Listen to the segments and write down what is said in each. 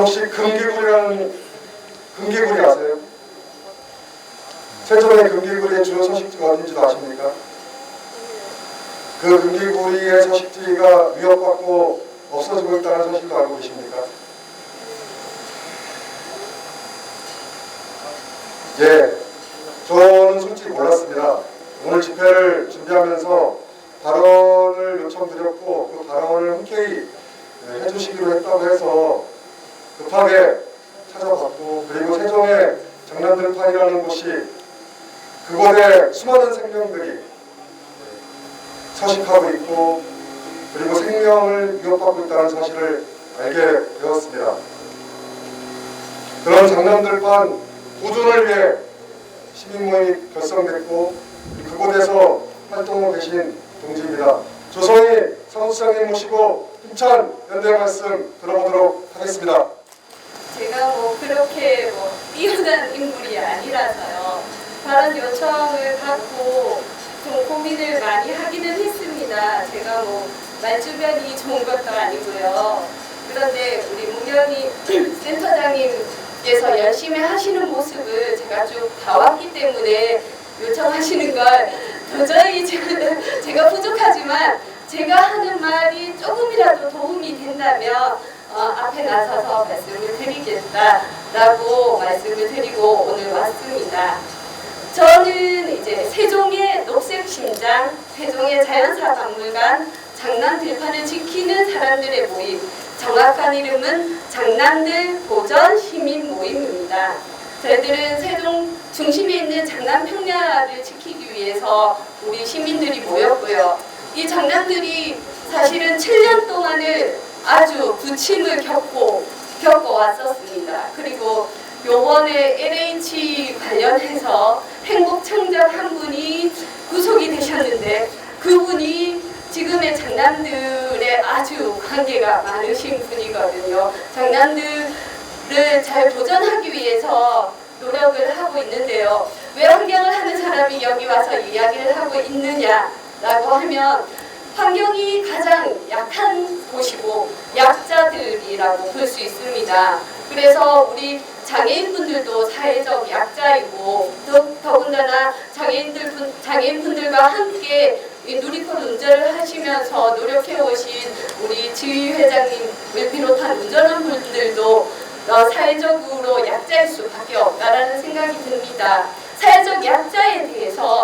혹시 금개구리라는 금개구리 아세요? 최초의 금개구리의 주요 서식지가 어딘지도 아십니까? 그 금개구리의 서식지가 위협받고 없어지고 있다는 소식도 알고 계십니까? 예, 저는 솔직히 몰랐습니다. 오늘 집회를 준비하면서 발언을 요청드렸고 그 발언을 흔쾌히 해주시기로 했다고 해서 급하게 찾아봤고 그리고 세종의 장난들판이라는 곳이 그곳에 수많은 생명들이 서식하고 있고 그리고 생명을 위협받고 있다는 사실을 알게 되었습니다. 그런 장남들판 보존을 위해 시민 모임이 결성됐고 그곳에서 활동하고 계신 동지입니다. 조성희 사무장님 모시고 힘찬 연대 말씀 들어보도록 하겠습니다. 그렇게 뭐 뛰어난 인물이 아니라서요. 다른 요청을 받고 좀 고민을 많이 하기는 했습니다. 제가 뭐 말주변이 좋은 것도 아니고요. 그런데 우리 문경희 센터장님께서 열심히 하시는 모습을 제가 쭉 봐왔기 때문에 요청하시는 걸 도저히 제가, 부족하지만 제가 하는 말이 조금이라도 도움이 된다면 어, 앞에 나서서 말씀을 드리겠다라고 말씀을 드리고 오늘 왔습니다. 저는 이제 세종의 녹색 심장, 세종의 자연사 박물관, 장남 들판을 지키는 사람들의 모임, 정확한 이름은 장남들 보전 시민 모임입니다. 저희들은 세종 중심에 있는 장남 평야를 지키기 위해서 우리 시민들이 모였고요. 이 장남들이 사실은 7년 동안을 아주 부침을 겪고 겪어왔었습니다. 그리고 요번에 LH 관련해서 행복청장 한 분이 구속이 되셨는데 그분이 지금의 장남들의 아주 관계가 많으신 분이거든요. 장남들을 잘 보존하기 위해서 노력을 하고 있는데요. 왜 환경을 하는 사람이 여기 와서 이야기를 하고 있느냐라고 하면 환경이 가장 약한 곳이고 약자들이라고 볼 수 있습니다. 그래서 우리 장애인분들도 사회적 약자이고 더, 더군다나 장애인들 분, 장애인분들과 함께 이 누리콜 운전을 하시면서 노력해 오신 우리 지휘 회장님을 비롯한 운전한 분들도 어, 사회적으로 약자일 수밖에 없다라는 생각이 듭니다. 사회적 약자에 대해서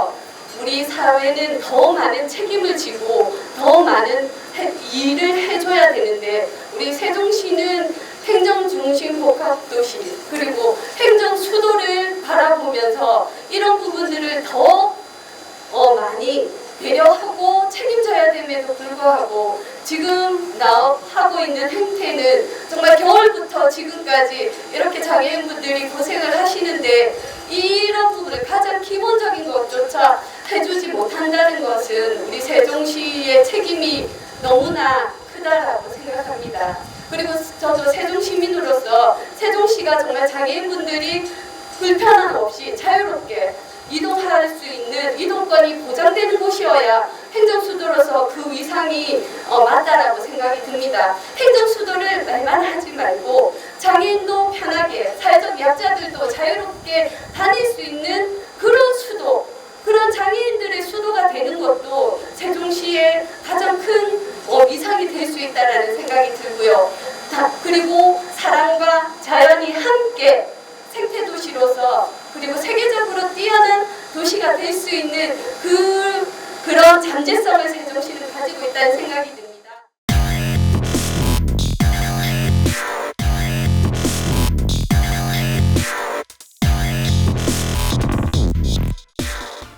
우리 사회는 더 많은 책임을 지고 더 많은 해- 일을 해줘야 되는데 우리 세종시는 행정 중심 복합 도시 그리고 행정 수도를 바라보면서 이런 부분들을 더 어, 많이 배려하고 책임져야 됨에도 불구하고 지금 나 하고 있는 행태는 정말 겨울부터 지금까지 이렇게 장애인분들이 고생을 하시는데 이런 부분을 가장 기본적인 것조차 해주지 못한다는 것은 우리 세종시의 책임이 너무나 크다라고 생각합니다. 그리고 저도 세종 시민으로서 세종시가 정말 장애인분들이 불편함 없이 자유롭게 이동할 수 있는 이동권이 보장되는 곳이어야 행정수도로서 그 위상이 어, 맞다라고 생각이 듭니다. 행정수도를 말만 하지 말고 장애인도 편하게 사회적 약자들도 자유롭게 다닐 수 있는 그런 수도 그런 장애인들의 수도가 되는 것도 세종시의 가장 큰 어, 위상이 될 수 있다라는 생각이 들고요. 다, 그리고 사람과 자연이 함께 생태 도시로서 그리고 세계적으로 뛰어난 도시가 될 수 있는 그 그런 잠재성을 세종시는 가지고 있다는 생각이 듭니다.